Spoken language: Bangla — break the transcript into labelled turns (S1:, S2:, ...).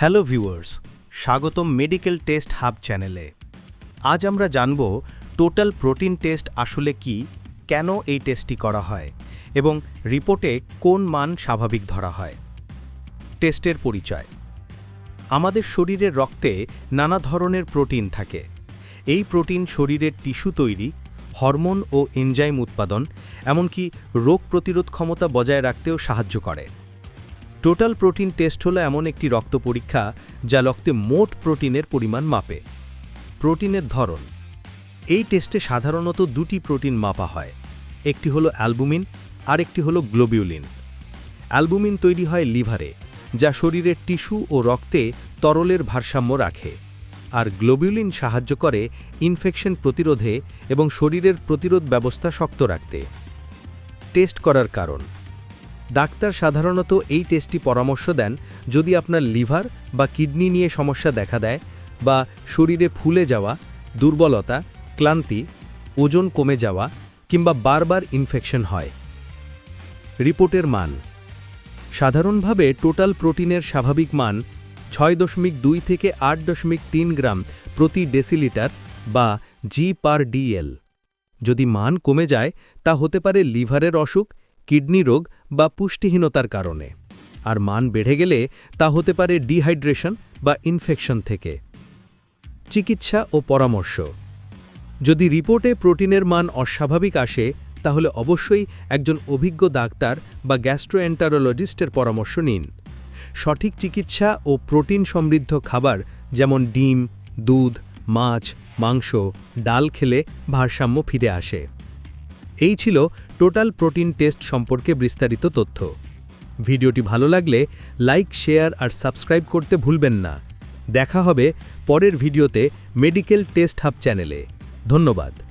S1: হ্যালো ভিউয়ার্স, স্বাগতম মেডিকেল টেস্ট হাব চ্যানেলে। আজ আমরা জানব টোটাল প্রোটিন টেস্ট আসলে কি, কেন এই টেস্টটি করা হয়, এবং রিপোর্টে কোন মান স্বাভাবিক ধরা হয়। টেস্টের পরিচয়। আমাদের শরীরের রক্তে নানা ধরনের প্রোটিন থাকে। এই প্রোটিন শরীরের টিস্যু তৈরি, হরমোন ও এনজাইম উৎপাদন, এমনকি রোগ প্রতিরোধ ক্ষমতা বজায় রাখতেও সাহায্য করে। টোটাল প্রোটিন টেস্ট হলো এমন একটি রক্ত পরীক্ষা যা রক্তে মোট প্রোটিনের পরিমাণ মাপে। প্রোটিনের ধরন। এই টেস্টে সাধারণত দুটি প্রোটিন মাপা হয়। একটি হলো অ্যালবুমিন আর একটি হলো গ্লোবিউলিন। অ্যালবুমিন তৈরি হয় লিভারে, যা শরীরের টিস্যু ও রক্তে তরলের ভারসাম্য রাখে। আর গ্লোবিউলিন সাহায্য করে ইনফেকশন প্রতিরোধে এবং শরীরের প্রতিরোধ ব্যবস্থা শক্ত রাখতে। টেস্ট করার কারণ। ডাক্তার সাধারণত এই টেস্টটি পরামর্শ দেন যদি আপনার লিভার বা কিডনি নিয়ে সমস্যা দেখা দেয় বা শরীরে ফুলে যাওয়া, দুর্বলতা, ক্লান্তি, ওজন কমে যাওয়া কিংবা বারবার ইনফেকশন হয়। রিপোর্টের মান। সাধারণভাবে টোটাল প্রোটিনের স্বাভাবিক মান ছয় দশমিক দুই থেকে আট দশমিক তিন গ্রাম প্রতি ডেসিলিটার বা জি পার ডিএল যদি মান কমে যায়, তা হতে পারে লিভারের অসুখ কিডনি রোগ বা পুষ্টিহীনতার কারণে। আর মান বেড়ে গেলে তা হতে পারে ডিহাইড্রেশন বা ইনফেকশন থেকে। চিকিৎসা ও পরামর্শ। যদি রিপোর্টে প্রোটিনের মান অস্বাভাবিক আসে, তাহলে অবশ্যই একজন অভিজ্ঞ ডাক্তার বা গ্যাস্ট্রোএন্টারোলজিস্টের পরামর্শ নিন। সঠিক চিকিৎসা ও প্রোটিন সমৃদ্ধ খাবার যেমন ডিম, দুধ, মাছ, মাংস, ডাল খেলে ভারসাম্য ফিরে আসে। এই ছিল টোটাল প্রোটিন টেস্ট সম্পর্কে বিস্তারিত তথ্য। ভিডিওটি ভালো লাগলে লাইক, শেয়ার আর সাবস্ক্রাইব করতে ভুলবেন না। দেখা হবে পরের ভিডিওতে মেডিকেল টেস্ট হাব চ্যানেলে। ধন্যবাদ।